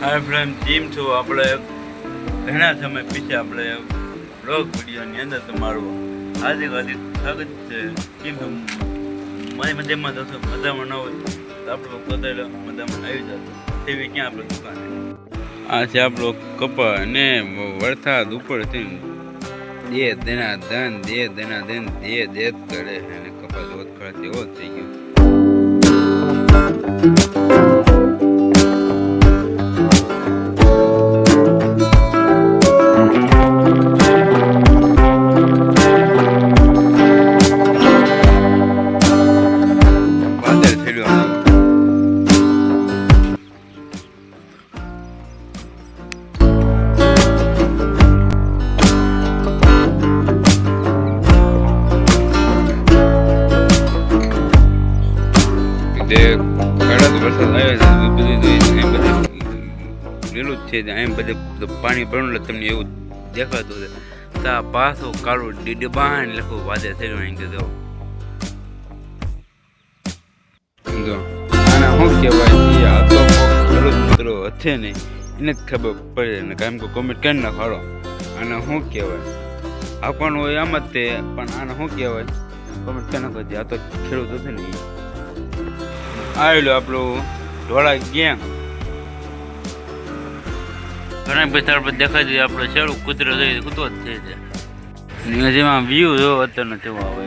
હાય friend team છો આપણે. ઘણા સમય પછી આપણે બ્લોગ વિડીયોની અંદર તમારું હાર્દિક હાર્દિક સ્વાગત છે. કેમ છો? મારી મધ્યમાં જશો મજામાં ન હોય તો આપણો કદાચ મજામાં આવી જશે. તેવી ક્યાં આપણે દુકાને? આ છે આપણો કપા અને વરસાદ ઉપરથી દે દેના ધન, દે દેના ધન, દે દે કરે અને કપા જોત ખરા જ તે કડક વરસાદ આવે છે બધું તો બધું લીલું જ છે અહીં બધે પાણી પડ્યું તમને એવું દેખાતું છે તા પાછો કાળું ડીડબાન લખું, વાદે થયું અહીં કીધું આના શું કહેવાય? આ તો ખેડૂત મિત્રો હશે ને એને જ ખબર પડે ને કારણ કે કોમેન્ટ કરી નાખો, હાલો. આને શું કહેવાય? આપવાનું હોય આમ જ તે, પણ આને શું કહેવાય? કોમેન્ટ કરી નાખો. આ તો ખેડૂત હશે ને. આવેલું આપણું ઢોળા ગેંગ. ઘણા બધા આપણે દેખાય છે, આપણે શેડું કૂતરો જોઈએ કૂતરો જ થઈ છે જેમાં વ્યૂ જો અત્યારનો કેવો આવે.